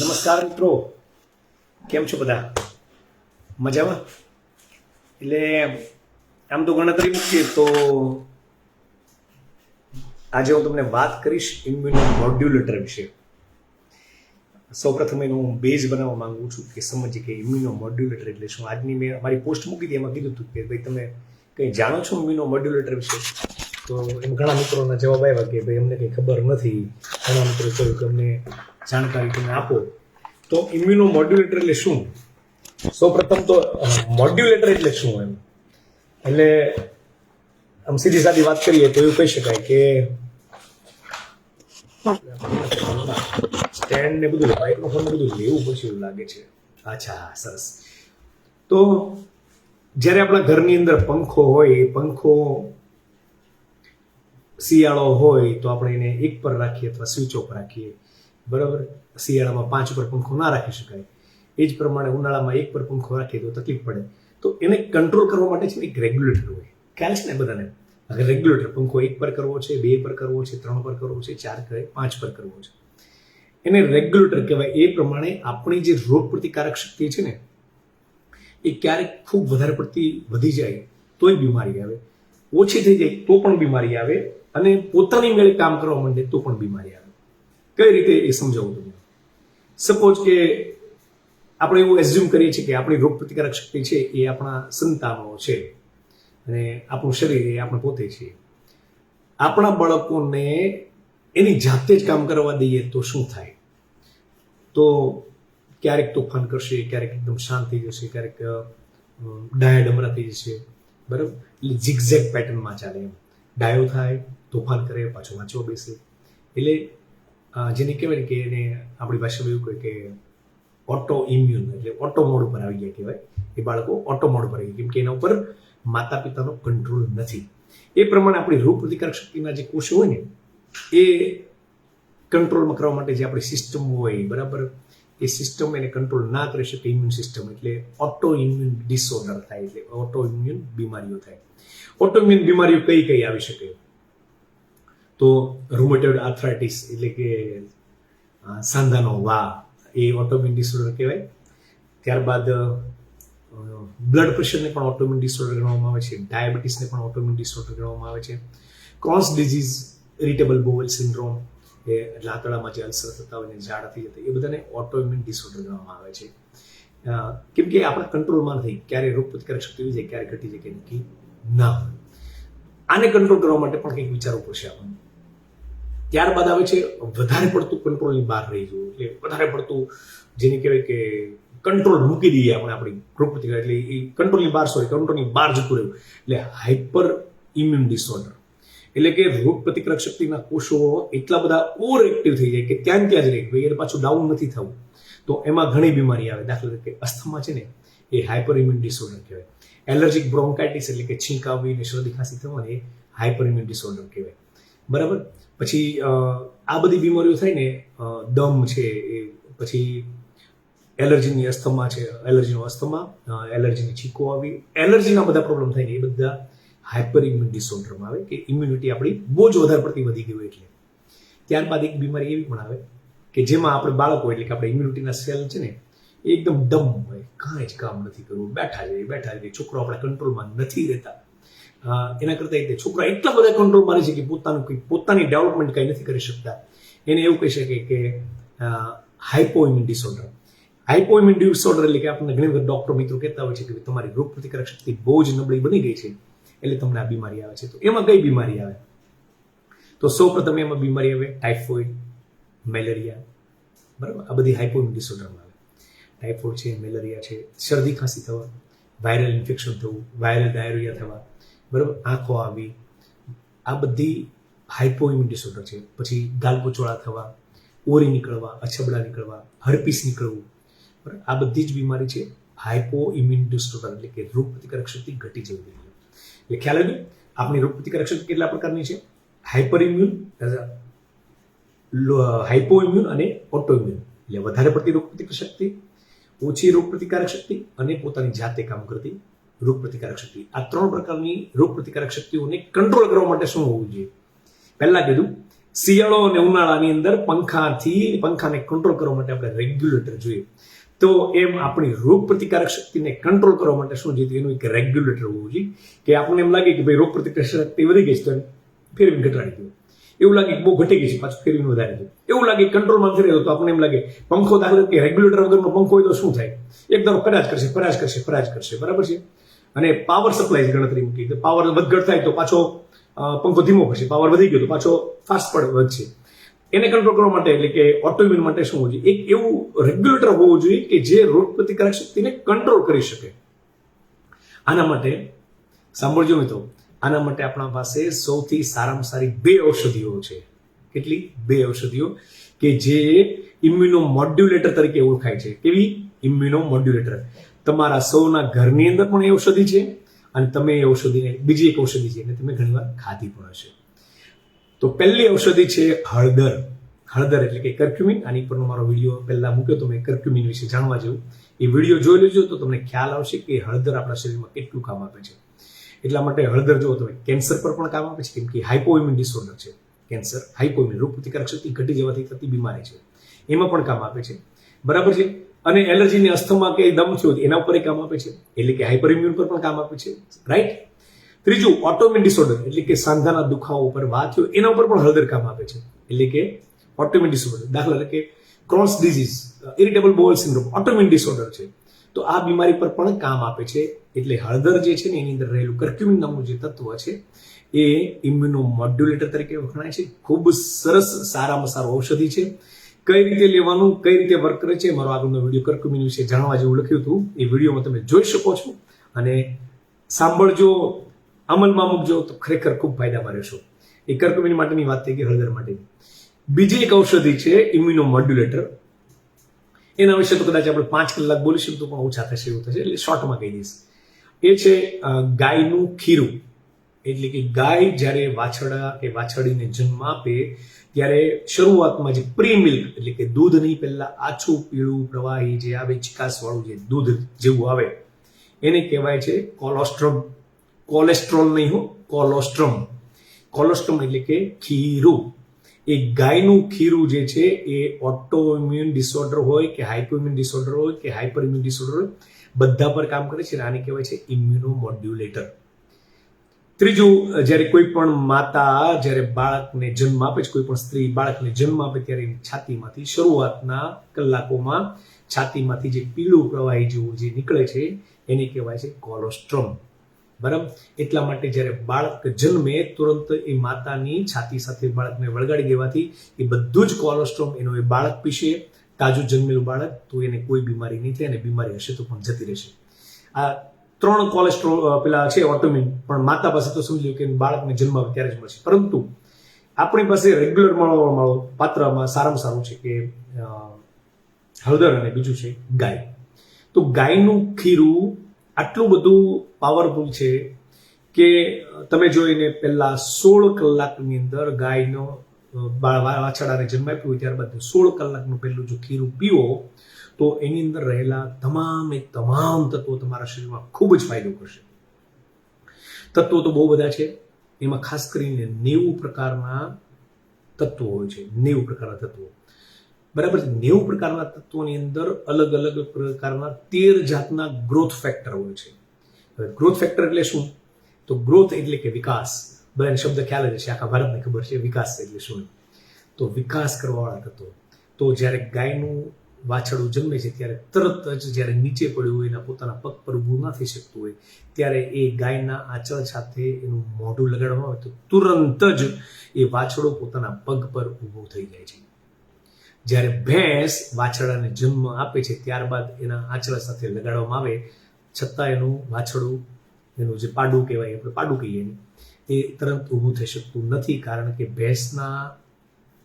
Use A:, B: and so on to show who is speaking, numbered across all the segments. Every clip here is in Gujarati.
A: નમસ્કાર મિત્રો. કેમ છો બધા? મજામાં? એટલે આમ તો ગણતરી મૂકીએ તો આજે હું તમને વાત કરીશ ઇમ્યુનો મોડ્યુલેટર વિશે. સૌપ્રથમ એનું બેઝ બનાવવા માંગુ છું કે સમજીએ કે ઇમ્યુનો મોડ્યુલેટર એટલે શું? આજની મેં મારી પોસ્ટ મૂકી હતી, એમાં કીધું હતું કે ભાઈ તમે કંઈ જાણો છો ઇમ્યુનો મોડ્યુલેટર વિશે? તો એમ ઘણા મિત્રોના જવાબ આવ્યા કે ભાઈ અમને કંઈ ખબર નથી. ઘણા મિત્રો કહ્યું કે અમને જાણકારી તમે આપો. તો ઇમ્યુનો મોડ્યુલેટર એટલે શું? સૌપ્રથમ તો મોડ્યુલેટર એટલે શું એમ? એટલે આમ સીધી સાદી વાત કરીએ તો એવું કહી શકાય કે સ્ટેન્ડ ને બધું માઇક્રોફોન બધું લેવું પછી એવું લાગે છે. અચ્છા હા, સરસ. તો જ્યારે આપણા ઘરની અંદર પંખો હોય એ પંખો શિયાળો હોય તો આપણે એને એક પર રાખીએ અથવા સ્વિચ ઓફ રાખીએ. બરાબર? શિયાળામાં પાંચ પર પંખો ના રાખી શકાય. એ જ પ્રમાણે ઉનાળામાં એક પર પંખો રાખીએ તો તકલીફ પડે. તો એને કંટ્રોલ કરવા માટે છે ને એક રેગ્યુલેટર હોય. ખ્યાલ છે ને બધાને? અગર રેગ્યુલેટર પંખો એક પર કરવો છે, બે પર કરવો છે, ત્રણ પર કરવો છે, ચાર કરે, પાંચ પર કરવો છે. એને રેગ્યુલેટર કહેવાય. એ પ્રમાણે આપણી જે રોગ પ્રતિકારક શક્તિ છે ને, એ ક્યારેક ખૂબ વધારે પડતી વધી જાય તોય બીમારી આવે. ઓછી થઈ જાય તો પણ બીમારી આવે અને પોતાની મેળે કામ કરવા માંડે તો પણ બીમારી આવે. કઈ રીતે એ સમજાવું તમને? સપોઝ કે આપણે એવું એઝ્યુમ કરીએ છીએ કે આપણી રોગ પ્રતિકારક શક્તિ છે એ આપણા સંતાનો છે અને આપણું શરીર એ આપણે પોતે છીએ આપણા બાળકોને એની જાતે જ કામ કરવા દઈએ તો શું થાય? તો ક્યારેક તોફાન કરશે, ક્યારેક એકદમ શાંત થઈ જશે, ક્યારેક ડાયા ડમરા થઈ જશે, બરાબર? એટલે ઝિગઝેગ પેટર્નમાં ચાલે એમ. ડાયો થાય, તોફાન કરે, પાછો વાંચવા બેસે. એટલે જેને કહેવાય કે એને આપણી ભાષામાં એવું કહે કે ઓટો ઇમ્યુન એટલે ઓટો મોડ ઉપર આવી ગયા કહેવાય એ બાળકો ઓટો મોડ પર આવી ગયા કેમ કે એના ઉપર માતા પિતાનો કંટ્રોલ નથી એ પ્રમાણે આપણી રોગ પ્રતિકારક શક્તિના જે કોષો હોય ને એ કંટ્રોલમાં કરવા માટે જે આપણી સિસ્ટમ હોય બરાબર એ સિસ્ટમ એને કંટ્રોલ ના કરી શકે ઇમ્યુન સિસ્ટમ એટલે ઓટો ઇમ્યુન ડિસઓર્ડર થાય એટલે ઓટો ઇમ્યુન બીમારીઓ થાય ઓટો ઇમ્યુન બીમારીઓ કઈ કઈ આવી શકે તો રૂમેટોઇડ આર્થરાઇટિસ એટલે કે સાંધાનો વા એ ઓટોમિન ડિસઓર્ડર કહેવાય. ત્યારબાદ બ્લડ પ્રેશરને પણ ઓટોમિન ડિસઓર્ડર ગણવામાં આવે છે. ડાયાબિટીસને પણ ઓટોમિન ડિસઓર્ડર ગણવામાં આવે છે. Crohn's disease irritable bowel syndrome એ લાતડામાં જે અલ્સર થતા હોય ને ઝાડા થઈ જતા એ બધાને ઓટોઇમ્યુન ડિસઓર્ડર ગણવામાં આવે છે. કેમ કે આપણા કંટ્રોલમાં નથી. ક્યારે રોગ પ્રતિકારક શક્તિ જાય ક્યારે ઘટી જાય કે નક્કી ના હોય. આને કંટ્રોલ કરવા માટે પણ કંઈક વિચારવું પડશે આપણને. ત્યારબાદ આવે છે વધારે પડતું કંટ્રોલની બહાર રહી જવું. એટલે વધારે પડતું જેને કહેવાય કે કંટ્રોલ મૂકી દઈએ આપણે આપણી રોગ એટલે એ કંટ્રોલની બહાર સોરી કંટ્રોલની બહાર જતું રહ્યું એટલે હાઇપર ઇમ્યુન ડિસઓર્ડર એટલે કે રોગ પ્રતિકારક શક્તિના કોષો એટલા બધા ઓવર એક્ટિવ થઈ જાય કે ત્યાં ત્યાં જ રહે. ભાઈ એને પાછું ડાઉન નથી થવું. તો એમાં ઘણી બીમારી આવે. દાખલા તરીકે અસ્થમા છે ને એ હાઇપર ઇમ્યુન ડિસઓર્ડર કહેવાય. એલર્જીક બ્રોન્કાઇટિસ એટલે કે છીંક આવવી ને શરદી ખાંસી થવાની હાઇપર ઇમ્યુન ડિસઓર્ડર કહેવાય. બરાબર? પછી આ બધી બીમારીઓ થાય ને દમ છે એ, પછી એલર્જીની અસ્થમા છે, એલર્જીનો અસ્થમા એલર્જીની છીકો આવી, એલર્જીના બધા પ્રોબ્લેમ થાય ને એ બધા હાઇપર ઇમ્યુન ડિસઓર્ડરમાં આવે કે ઇમ્યુનિટી આપણી બહુ જ વધારે પડતી વધી ગઈ હોય એટલે. ત્યારબાદ એક બીમારી એવી પણ આવે કે જેમાં આપણે બાળકો, એટલે કે આપણે ઇમ્યુનિટીના સેલ છે ને એકદમ ડમ હોય. કાંઈ જ કામ નથી કરવું. બેઠા જઈએ બેઠા જઈએ. છોકરો આપણા કંટ્રોલમાં નથી રહેતા. એના કરતાં તે છોકરા એટલા બધા કંટ્રોલમાં રહે છે કે પોતાનું કંઈ, પોતાની ડેવલપમેન્ટ કંઈ નથી કરી શકતા. એને એવું કહી શકે કે hypo immune disorder hypo immune disorder એટલે કે આપણને ઘણી વખત ડૉક્ટર મિત્રો કહેતા હોય છે કે તમારી રોગ પ્રતિકારક શક્તિ બહુ જ નબળી બની ગઈ છે, એટલે તમને આ બીમારી આવે છે. તો એમાં કઈ બીમારી આવે? તો સૌ પ્રથમ એમાં બીમારી આવે ટાઇફોઇડ મેલેરિયા બરાબર? આ બધી હાઇપોઇમ્યુન ડિસઓર્ડરમાં ટાઇફોઇડ છે મેલેરિયા છે, શરદી ખાંસી થવા વાયરલ ઇન્ફેક્શન થવું વાયરલ ડાયરિયા થવા, બરાબર? આંખો આવી, આ બધી હાઇપોઇમ્યુન ડિસઓર્ડર છે. પછી ગાલપોચોળા થવા, ઓરી નીકળવા, અછબડા નીકળવા હર્પીસ નીકળવું, બરાબર? આ બધી જ બીમારી છે હાઇપો ઇમ્યુન ડિસઓર્ડર એટલે કે રોગ પ્રતિકારક શક્તિ ઘટી જવી એટલે ખ્યાલ આવ્યો આપણી રોગ પ્રતિકારક શક્તિ કેટલા પ્રકારની છે? હાઇપર ઇમ્યુન હાઇપો ઇમ્યુન અને ઓટો ઇમ્યુન એટલે વધારે પડતી રોગ પ્રતિકારક શક્તિ ઓછી રોગ પ્રતિકારક શક્તિ અને પોતાની જાતે કામ કરતી રોગ પ્રતિકારક શક્તિ. આ ત્રણ પ્રકારની રોગ પ્રતિકારક શક્તિઓને કંટ્રોલ કરવા માટે શું હોવું જોઈએ? પહેલા કીધું, શિયાળો અને ઉનાળાની અંદર પંખાથી, પંખાને કંટ્રોલ કરવા માટે આપણે રેગ્યુલેટર જોઈએ. તો એમ આપણી રોગ પ્રતિકારક શક્તિને કંટ્રોલ કરવા માટે શું જોઈએ? એનું એક રેગ્યુલેટર હોવું જોઈએ. કે આપણને એમ લાગે કે ભાઈ રોગ પ્રતિકારક શક્તિ વધી ગઈ છે, તો ફેરવી ઘટાડી દો એવું લાગે બહુ ઘટી ગઈ છે પાછું ફેરવીને વધારે છે. એવું લાગે કંટ્રોલમાં રહ્યો તો આપણને એમ લાગે, પંખો દાખલા કે રેગ્યુલેટર વગરનો પંખો હોય તો શું થાય? એક ધારો કરશે, ફરાજ કરશે ફરાજ કરશે. બરાબર છે? અને પાવર સપ્લાય ગણતરી મૂકી પાવર વધઘટ થાય તો પાછો પંખો ધીમો કરશે પાવર વધી ગયો તો પાછો ફાસ્ટ પણ વધશે. એને કંટ્રોલ કરવા માટે એટલે કે ઓટોઇમ્યુન માટે શું હોવું જોઈએ? એક એવું રેગ્યુલેટર હોવું જોઈએ કે જે રોગ પ્રતિકારક શક્તિને કંટ્રોલ કરી શકે. આના માટે સાંભળજો મિત્રો આના માટે આપણા પાસે સૌથી સારામાં સારી બે ઔષધિઓ છે. કેટલી? બે ઔષધિઓ કે જે ઇમ્યુનો મોડ્યુલેટર તરીકે ઓળખાય છે. કેવી? Immunomodulator. તમારા સૌના ઘરની અંદર પણ એ ઔષધિ છે અને તમે એ ઔષધિને, બીજી એક ઔષધિ છે એને તમે ઘણીવાર ખાધી પણ હશે. તો પહેલી ઔષધિ છે હળદર. હળદર એટલે કે કર્ક્યુમિન. આની પરનો મારો વીડિયો પહેલાં મૂક્યો તો મેં કર્ક્યુમિન વિશે જાણવા જેવું. એ વીડિયો જોઈ લેજો તો તમને ખ્યાલ આવશે કે હળદર આપણા શરીરમાં કેટલું કામ આપે છે. એટલા માટે હળદર જો તમે કેન્સર પર પણ કામ આપે છે, કેમ કે હાઇપોઇમ્યુન ડિસઓર્ડર છે. કેન્સર હાઇપોઇમ્યુન રોગ પ્રતિકારક શક્તિ ઘટી જવાથી થતી બીમારી છે. એમાં પણ કામ આપે છે. બરાબર છે? અને એલર્જીની અસ્થમા કે દમ થયો એના ઉપર કામ આપે છે. એટલે કે હાઇપર ઇમ્યુન પર પણ કામ આપે છે. રાઈટ ત્રીજું ઓટોમિન ડિસઓર્ડર એટલે કે સાંધાના દુખાવો ઉપર વાત થયો, એના ઉપર પણ હળદર કામ આપે છે. એટલે કે ઓટોમિન ડિસઓર્ડર દાખલા તરીકે Crohn's disease irritable bowel syndrome autoimmune disorder છે. તો આ બીમારી પર પણ કામ આપે છે. એટલે હળદર જે છે ને, એની અંદર રહેલું કર્ક્યુમિન નામનું જે તત્વ છે, એ ઇમ્યુનો મોડ્યુલેટર તરીકે વખણાય છે. ખૂબ સરસ, સારામાં સારું ઔષધિ છે. કઈ રીતે લેવાનું, કઈ રીતે વર્ક કરે છે, મારો આગળનો વીડિયો કર્ક્યુમિન વિશે જાણવા જેવું લખ્યું હતું. એ વિડીયોમાં તમે જોઈ શકો છો. અને સાંભળજો, અમલમાં મૂકજો, તો ખરેખર ખૂબ ફાયદામાં રહેશો. એ કર્કમિન માટેની વાત થઈ ગઈ, હળદર માટેની. બીજી એક ઔષધિ છે ઇમ્યુનો મોડ્યુલેટર એના વિશે તો કદાચ આપણે પાંચ કલાક બોલીશું તો પણ ઓછા થશે એવું થશે. એટલે શોર્ટમાં કહી દઈશ. એ છે ગાયનું ખીરું. એટલે કે ગાય જ્યારે વાછડા કે વાછડીને જન્મ આપે, ત્યારે શરૂઆતમાં જે પ્રી મિલ્ક એટલે કે દૂધ નહીં, પહેલા આછું પીળું પ્રવાહી જે આવે, ચિકાસવાળું જે દૂધ જેવું આવે, એને કહેવાય છે કોલોસ્ટ્રમ. કોલેસ્ટ્રોલ નહીં હો, કોલોસ્ટ્રમ. કોલોસ્ટ્રમ એટલે કે ખીરું. એ ગાયનું ખીરું જે છે એ ઓટો ઇમ્યુન ડિસઓર્ડર હોય કે હાઇપોઇમ્યુન ડિસઓર્ડર હોય કે હાઇપર ઇમ્યુન ડિસઓર્ડર હોય, બધા પર કામ કરે છે અને આને કહેવાય છે ઇમ્યુનો મોડ્યુલેટર ત્રીજું, જ્યારે કોઈ પણ માતા જ્યારે બાળકને જન્મ આપે છે, કોઈ પણ સ્ત્રી બાળકને જન્મ આપે ત્યારે એની છાતીમાંથી શરૂઆતના કલાકોમાં છાતીમાંથી જે પીળું પ્રવાહી જેવું જે નીકળે છે, એને કહેવાય છે કોલોસ્ટ્રમ બરાબર? એટલા માટે જ્યારે બાળક જન્મે, તુરંત એ માતાની છાતી સાથે બાળકને વળગાડી દેવાથી એ બધું જ કોલેસ્ટ્રોમ એનો એ બાળક પીશે, તાજું જન્મેલું બાળક, તો એને કોઈ બીમારી નહીં થાય અને બીમારી હશે તો પણ જતી રહેશે. આ ત્રણ કોલેસ્ટ્રોલ પેલા છે ઓટોમિન પણ માતા પાસે તો સમજી લો કે બાળકને જન્મ ત્યારે જ મળશે. પરંતુ આપણી પાસે રેગ્યુલર મળવા મળો પાત્રમાં સારામાં સારું છે કે હળદર અને બીજું છે ગાય. તો ગાયનું ખીરું આટલું બધું પાવરફુલ છે કે તમે જોઈને પહેલાં સોળ કલાકની અંદર ગાયનો વાછડાને જન્મ આપ્યું, ત્યારબાદ સોળ કલાકનું પહેલું જો ખીરું પીવો, તો એની અંદર રહેલા તમામે તમામ તત્વો તમારા શરીરમાં ખૂબ જ ફાયદો કરશે. તત્વો તો બહુ બધા છે. એમાં ખાસ કરીને નેવું પ્રકારના તત્વો હોય છે. નેવું પ્રકારના તત્વો. બરાબર નેવું પ્રકારના તત્વોની અંદર અલગ અલગ પ્રકારના તેર જાતના ગ્રોથ ફેક્ટર હોય છે. હવે ગ્રોથ ફેક્ટર એટલે શું? તો ગ્રોથ એટલે કે વિકાસ. બધાને શબ્દ ખ્યાલ જ છે આખા ભારતને ખબર છે, વિકાસ એટલે શું? તો વિકાસ કરવાવાળા તત્વો. તો જ્યારે ગાયનું વાછડું જન્મે છે, ત્યારે તરત જ જ્યારે નીચે પડ્યું હોય, એના પોતાના પગ પર ઊભું ના થઈ શકતું હોય, ત્યારે એ ગાયના આંચળ સાથે એનું મોઢું લગાડવામાં આવે તો તુરંત જ એ વાછડો પોતાના પગ પર ઊભો થઈ જાય છે. જ્યારે ભેંસ વાછરડાને જન્મ આપે છે, ત્યારબાદ એના આંચળા સાથે લગાડવામાં આવે, છતાં એનું વાછરડું, એનું જે પાડું કહેવાય, આપણે પાડું કહીએ એ તરત ઊભું થઈ શકતું નથી કારણ કે ભેંસના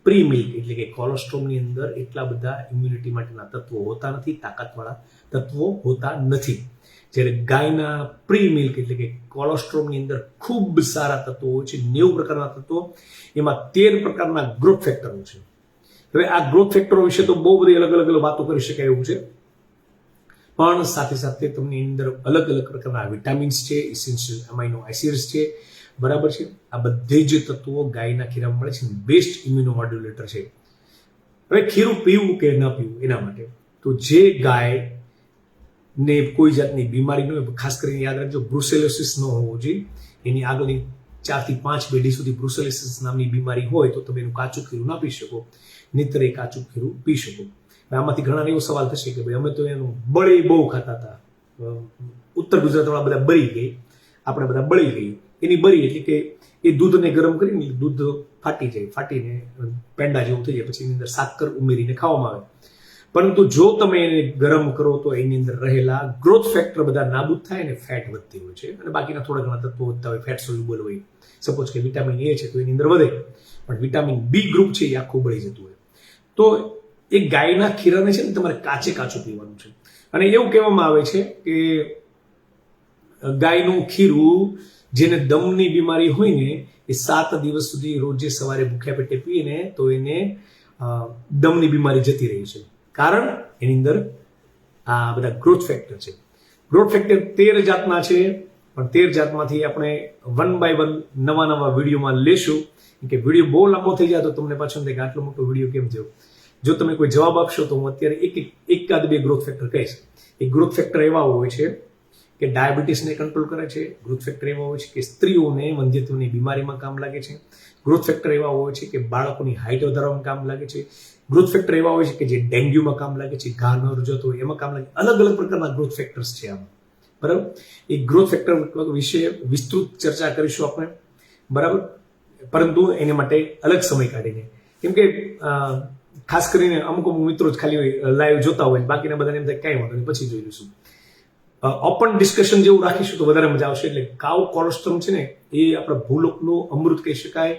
A: પ્રી મિલ્ક એટલે કે કોલેસ્ટ્રોમની અંદર એટલા બધા ઇમ્યુનિટી માટેના તત્વો હોતા નથી, તાકાતવાળા તત્વો હોતા નથી. જ્યારે ગાયના પ્રી મિલ્ક એટલે કે કોલેસ્ટ્રોમની અંદર ખૂબ સારા તત્વો હોય છે, નેવું પ્રકારના તત્વો, એમાં તેર પ્રકારના ગ્રોથ ફેક્ટરો છે. હવે આ ગ્રોથ ફેક્ટરો વિશે તો બહુ બધી અલગ અલગ વાતો કરી શકાય એવું છે. પણ સાથે સાથે તમને અંદર અલગ અલગ પ્રકારના વિટામિન્સ છે ઇસેન્શિયલ એમાઇનો એસિડ્સ છે. બરાબર છે? આ બધે જ તત્વો ગાયના ખીરામાં મળે છે બેસ્ટ ઇમ્યુનો મોડ્યુલેટર છે. હવે ખીરું પીવું કે ન પીવું એના માટે તો જે ગાય ને કોઈ જાતની બીમારી ન હોય, ખાસ કરીને યાદ રાખજો બ્રુસેલોસિસ ન હોવો જોઈએ. એની આગળની ચારથી પાંચ પેઢી સુધી બ્રુસેલોસિસ નામની બીમારી હોય તો તમે એનું કાચું ખીરું ના પી શકો. નહીતર એ કાચું ખીરું પી શકો. આમાંથી ઘણા એવો સવાલ થશે કે ભાઈ, અમે તો એનું બળી બહુ ખાતા હતા. ઉત્તર ગુજરાતવાળા બધા બળી ગઈ, આપણે બધા બળી ગઈ. એની બળી એટલે કે એ દૂધને ગરમ કરીને દૂધ ફાટી જાય, ફાટીને પેંડા જેવું થઈ જાય, પછી એની અંદર સાકર ઉમેરીને ખાવામાં આવે. પરંતુ જો તમે એને ગરમ કરો તો એની અંદર રહેલા ગ્રોથ ફેક્ટર બધા નાબૂદ થાય અને ફેટ વધતી હોય છે. અને બાકીના થોડા ઘણા તત્વો વધતા હોય ફેટ સોલ્યુબલ હોય. સપોઝ કે વિટામિન એ છે તો એની અંદર વધે. પણ વિટામિન બી ગ્રુપ છે એ આખું બળી જતું હોય. તો એ ગાયના ખીરાને છે ને તમારે કાચે કાચું પીવાનું છે. અને એવું કહેવામાં આવે છે કે ગાયનું ખીરું જેને દમની બીમારી હોય ને, એ સાત દિવસ સુધી રોજે સવારે ભૂખ્યા પેટે પીને તો એને દમની બીમારી જતી રહી છે. કારણ એની અંદર આ બધા ગ્રોથ ફેક્ટર છે. ગ્રોથ ફેક્ટર તેર જાતના છે, પણ તેર જાતમાંથી આપણે વન બાય વન નવા નવા વિડીયોમાં લેશું. કે વીડિયો બહુ લાંબો થઈ જાય તો તમને પાછું કે આટલો મોટો વીડિયો કેમ થયો જો તમે કોઈ જવાબ આપશો, તો હું અત્યારે એક એક, એકાદ બે ગ્રોથ ફેક્ટર કહીશ. એ ગ્રોથ ફેક્ટર એવા હોય છે કે ડાયાબિટીસને કંટ્રોલ કરે છે ગ્રોથ ફેક્ટર એવા હોય છે કે સ્ત્રીઓને વંધ્યત્વની બીમારીમાં કામ લાગે છે. ગ્રોથ ફેક્ટર એવા હોય છે કે બાળકોની હાઇટ વધારવામાં કામ લાગે છે. ગ્રોથ ફેક્ટર એવા હોય છે કે જે ડેન્ગ્યુમાં કામ લાગે છે, ઘા ન રજતો એમાં કામ લાગે અલગ અલગ પ્રકારના ગ્રોથ ફેક્ટર્સ છે આમાં. બરાબર? એ ગ્રોથ ફેક્ટર વિશે વિસ્તૃત ચર્ચા કરીશું આપણે. બરાબર? પરંતુ એને માટે અલગ સમય કાઢીને. કેમ કે ખાસ કરીને અમુક અમુક મિત્રો જ ખાલી લાઈવ જોતા હોય બાકીના બધાને એમ થાય કાંઈ વાંધો નહીં, પછી જોઈ લઈશું. ઓપન ડિસ્કશન જેવું રાખીશું તો વધારે મજા આવશે એટલે કાવ કોલેસ્ટ્રોમ છે ને, એ આપણા ભૂલોકનું અમૃત કહી શકાય.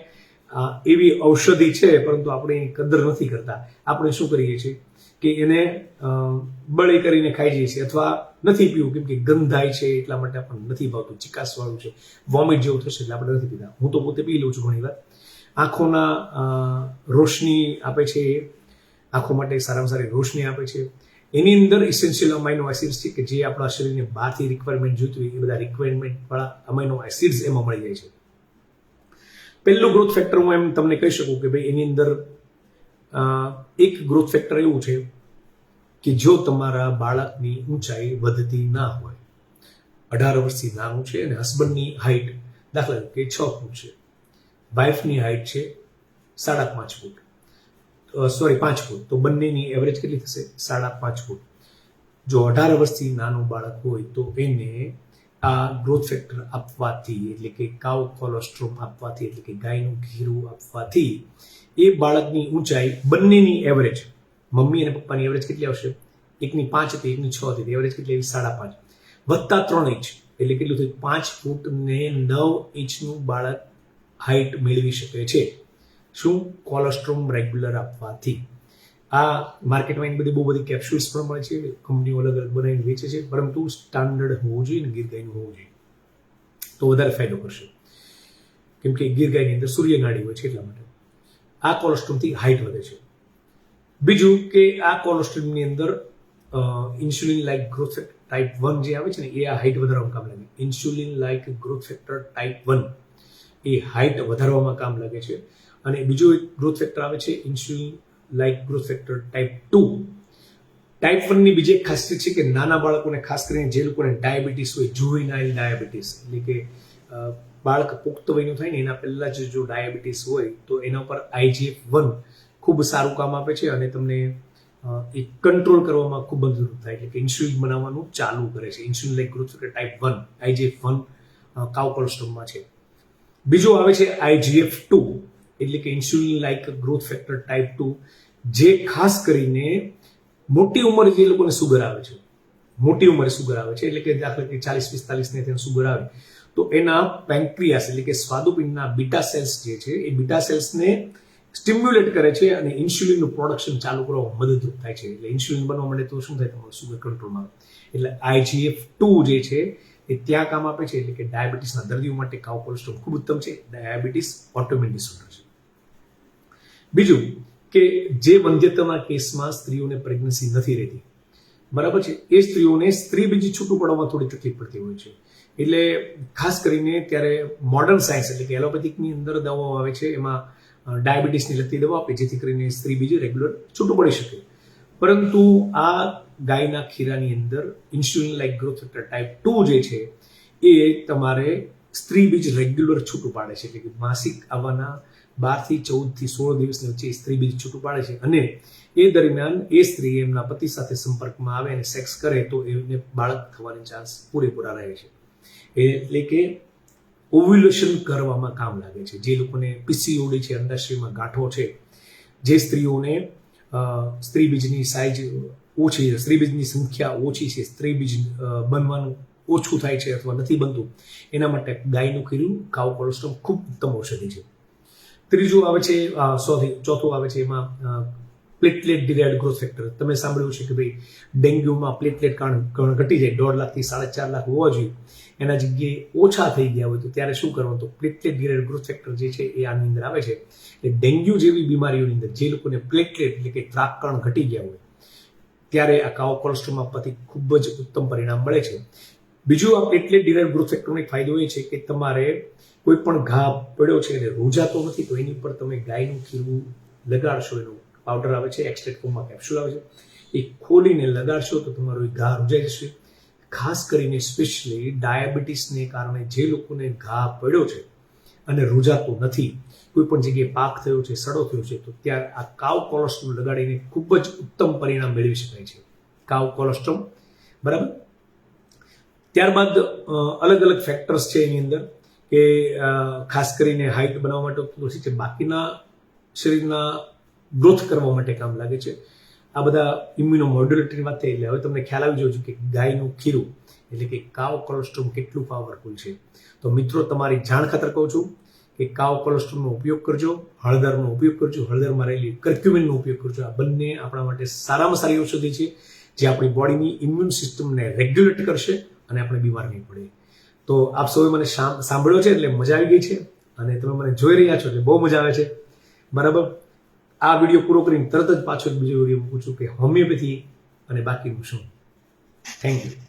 A: એવી ઔષધિ છે, પરંતુ આપણે એની કદર નથી કરતા. આપણે શું કરીએ છીએ કે એને બળી કરીને ખાઈ જઈએ છીએ અથવા નથી પીવું, કેમ કે ગંધાય છે એટલા માટે આપણને નથી ભાવતું, ચિકાસવાળું છે. વોમિટ જેવું થશે એટલે આપણે નથી પીતા. હું તો પોતે પી લઉં છું ઘણી વાર આંખોના રોશની આપે છે આંખો માટે સારામાં સારી રોશની આપે છે. એની અંદર ઇસેન્શિયલ અમાઇનો એસિડ્સ છે કે જે આપણા શરીરને બહારથી રિક્વાયરમેન્ટ જોઈતું હોય એ બધા રિક્વાયરમેન્ટ વાળા અમાઇનો એસિડ્સ એમાં મળી જાય છે. પહેલું ગ્રોથ ફેક્ટર હું એમ તમને કહી શકું કે ભાઈ એની અંદર એક ગ્રોથ ફેક્ટર એવું છે કે જો તમારા બાળકની ઊંચાઈ વધતી ના હોય, અઢાર વર્ષથી નાનું છે અને હસબન્ડની હાઇટ દાખલા તરીકે છ ફૂટ છે. વાઇફની હાઇટ છે સાડા પાંચ ફૂટ. સોરી પાંચ ફૂટ. તો બંનેની એવરેજ કેટલી થશે? સાડા પાંચ ફૂટ. જો અઢાર વર્ષથી નાનું બાળક હોય તો એને આ ગ્રોથ ફેક્ટર આપવાથી, એટલે કે કાવ કોલેસ્ટ્રોમ આપવાથી, એટલે કે ગાયનું ઘીરું આપવાથી, એ બાળકની ઊંચાઈ બંનેની એવરેજ મમ્મી અને પપ્પાની એવરેજ કેટલી આવશે? એકની પાંચ હતી, એકની છ હતી. એવરેજ કેટલી આવી? સાડા પાંચ. વત્તા ત્રણ ઇંચ એટલે કેટલું થયું? પાંચ ફૂટ ને નવ ઇંચનું બાળક હાઈટ મેળવી શકે છે. શું કોલેસ્ટ્રોમ રેગ્યુલર આપવાથી? આ માર્કેટમાં એની બધી બહુ બધી કેપ્સ્યુલ્સ પણ મળે છે કંપનીઓ અલગ અલગ બનાવીને વેચે છે, પરંતુ સ્ટાન્ડર્ડ હોવું જોઈએ ને ગીર ગાયનું હોવું જોઈએ. તો વધારે ફાયદો કરશે. કેમ કે ગીર ગાયની અંદર સૂર્યનાળી હોય છે એટલા માટે. આ કોલેસ્ટ્રોમથી હાઈટ વધે છે. બીજું કે આ કોલેસ્ટ્રોમની અંદર insulin like growth factor type one જે આવે છે ને, એ આ હાઈટ વધારવામાં કામ લાગે. Insulin like growth factor type one એ હાઈટ વધારવામાં કામ લાગે છે. અને બીજો એક ગ્રોથ ફેક્ટર આવે છે insulin like growth factor type two type વનની બીજી એક ખાસિયત છે કે નાના બાળકોને, ખાસ કરીને જે લોકોને ડાયાબિટીસ હોય જુવેનાઇલ ડાયાબિટીસ એટલે કે બાળક પુખ્ત વયનું થાય ને એના પહેલાં જ જો ડાયાબિટીસ હોય, તો એના ઉપર આઈજીએફ વન ખૂબ સારું કામ આપે છે અને તમને એ કંટ્રોલ કરવામાં ખૂબ મદદરૂપ થાય એટલે કે ઇન્સ્યુલિન બનાવવાનું ચાલુ કરે છે. Insulin like growth factor type one IGF one કાવ કોલેસ્ટ્રોમમાં છે. બીજું આવે છે આઈજીએફ ટુ એટલે કે insulin like growth factor type two જે ખાસ કરીને મોટી ઉંમરે જે લોકોને સુગર આવે છે. મોટી ઉંમરે સુગર આવે છે, એટલે કે દાખલા કે ચાલીસ, પિસ્તાલીસ ને ત્યાં સુગર આવે. તો એના પેન્ક્રિયાસ એટલે કે સ્વાદુપિંડના બીટા સેલ્સ જે છે, એ બીટા સેલ્સને સ્ટિમ્યુલેટ કરે છે અને ઇન્સ્યુલિનનું પ્રોડક્શન ચાલુ કરવામાં મદદરૂપ થાય છે. એટલે ઇન્સ્યુલિન બનવા માટે તો શું થાય? તમારું સુગર કંટ્રોલમાં એટલે આઈજીએફ ટુ જે છે, એ ત્યાં કામ આપે છે. એટલે કે ડાયાબિટીસના દર્દીઓ માટે કાવ કોલેસ્ટ્રોલ ખૂબ ઉત્તમ છે. ડાયાબિટીસ ઓટોમેન ડિસઓર્ડર છે. બીજું કે જે વંધ્યતાના કેસમાં સ્ત્રીઓને પ્રેગ્નન્સી નથી રહેતી. બરાબર છે? એ સ્ત્રીઓને સ્ત્રી બીજી છૂટું પડવામાં થોડી તકલીફ પડતી હોય છે. એટલે ખાસ કરીને ત્યારે મોડર્ન સાયન્સ એટલે કે એલોપેથિકની અંદર દવાઓ આવે છે, એમાં ડાયાબિટીસની લગતી દવા આપે, જેથી કરીને સ્ત્રી બીજી રેગ્યુલર છૂટું પડી શકે. પરંતુ આ ગાયના ખીરાની અંદર insulin like growth type two જે છે, એ તમારે સ્ત્રી બીજ રેગ્યુલર છૂટું પાડે છે. એટલે કે માસિક આવવાના બારથી ચૌદથી સોળ દિવસની વચ્ચે સ્ત્રી બીજ છૂટું પાડે છે. અને એ દરમિયાન એ સ્ત્રી એમના પતિ સાથે સંપર્કમાં આવે અને સેક્સ કરે તો એને બાળક થવાની ચાન્સ પૂરેપૂરા રહે છે. એટલે કે ઓવ્યુલેશન કરવામાં કામ લાગે છે. જે લોકોને પીસીઓડી છે અંડાશ્રીમાં ગાંઠો છે, જે સ્ત્રીઓને સ્ત્રી બીજની સાઇઝ ઓછી, સ્ત્રી બીજની સંખ્યા ઓછી છે, સ્ત્રી બીજ બનવાનું ઓછું થાય છે અથવા નથી બનતું. એના માટે ગાયનું ખીરું કાવ કોલેસ્ટ્રોલ ખૂબ ઉત્તમ ઔષધિ છે. ત્રીજું આવે છે સોરી, ચોથું આવે છે એમાં પ્લેટલેટ ડિરાઇડ ગ્રોથ ફેક્ટર તમે સાંભળ્યું છે કે ભાઈ ડેન્ગ્યુમાં પ્લેટલેટ કણ ઘટી જાય, દોઢ લાખથી સાડા ચાર લાખ હોવા જોઈએ. એના જગ્યાએ ઓછા થઈ ગયા હોય તો ત્યારે શું કરવાનું તો પ્લેટલેટ ડિરાઇડ ગ્રોથ ફેક્ટર જે છે એ આની અંદર આવે છે. એટલે ડેન્ગ્યુ જેવી બીમારીઓની અંદર જે લોકોને પ્લેટલેટ એટલે કે ત્રાકકણ ઘટી ગયા હોય, ત્યારે આ કાવ કોલેસ્ટ્રોલ આપવાથી ખૂબ જ ઉત્તમ પરિણામ મળે છે. બીજું આ પ્લેટલેટ ડિરાઇવ ગ્રોથ ફેક્ટરનો એક ફાયદો એ છે કે તમારે કોઈ પણ ઘા પડ્યો છે અને રૂજાતો નથી, તો એની ઉપર તમે ગાયનું ખીરવું લગાડશો, એનું પાવડર આવે છે એક્સટ્રેક્ટ ફોર્મમાં કેપ્સ્યુલ આવે છે. એ ખોલીને લગાડશો તો તમારો એ ઘા રૂજાઈ જશે. ખાસ કરીને સ્પેશિયલી ડાયાબિટીસને કારણે જે લોકોને ઘા પડ્યો છે અને રૂજાતો નથી, કોઈ પણ જગ્યાએ પાક થયો છે, સડો થયો છે, તો ત્યારે આ કાવ કોલેસ્ટ્રોલ લગાડીને ખૂબ જ ઉત્તમ પરિણામ મેળવી શકાય છે. કાવ કોલેસ્ટ્રોલ બરાબર? ત્યારબાદ અલગ અલગ ફેક્ટર્સ છે એની અંદર કે ખાસ કરીને હાઇટ બનાવવા માટે તુલસી છે બાકીના શરીરના ગ્રોથ કરવા માટે કામ લાગે છે. આ બધા ઇમ્યુનો મોડ્યુલેટરી વાત થઈ એટલે હવે તમને ખ્યાલ આવી જવું કે ગાયનું ખીરું એટલે કે કાવ કોલેસ્ટ્રોલ કેટલું પાવરફુલ છે. તો મિત્રો, તમારી જાણ ખાતર કહું છું કે કાવ કોલેસ્ટ્રોલનો ઉપયોગ કરજો, હળદરનો ઉપયોગ કરજો, હળદરમાં રહેલી કર્ક્યુમિનનો ઉપયોગ કરજો. આ બંને આપણા માટે સારામાં સારી ઔષધિ છે જે આપણી બોડીની ઇમ્યુન સિસ્ટમને રેગ્યુલેટ કરશે અને આપણે બીમાર નહીં પડીએ. તો આપ સૌએ મને સાંભળ્યો છે એટલે મજા આવી ગઈ છે અને તમે મને જોઈ રહ્યા છો એટલે બહુ મજા આવે છે. બરાબર? આ વીડિયો પૂરો કરીને તરત જ પાછો બીજો વીડિયો મૂકું છું કે હોમિયોપેથી અને બાકીનું શું થેન્ક યુ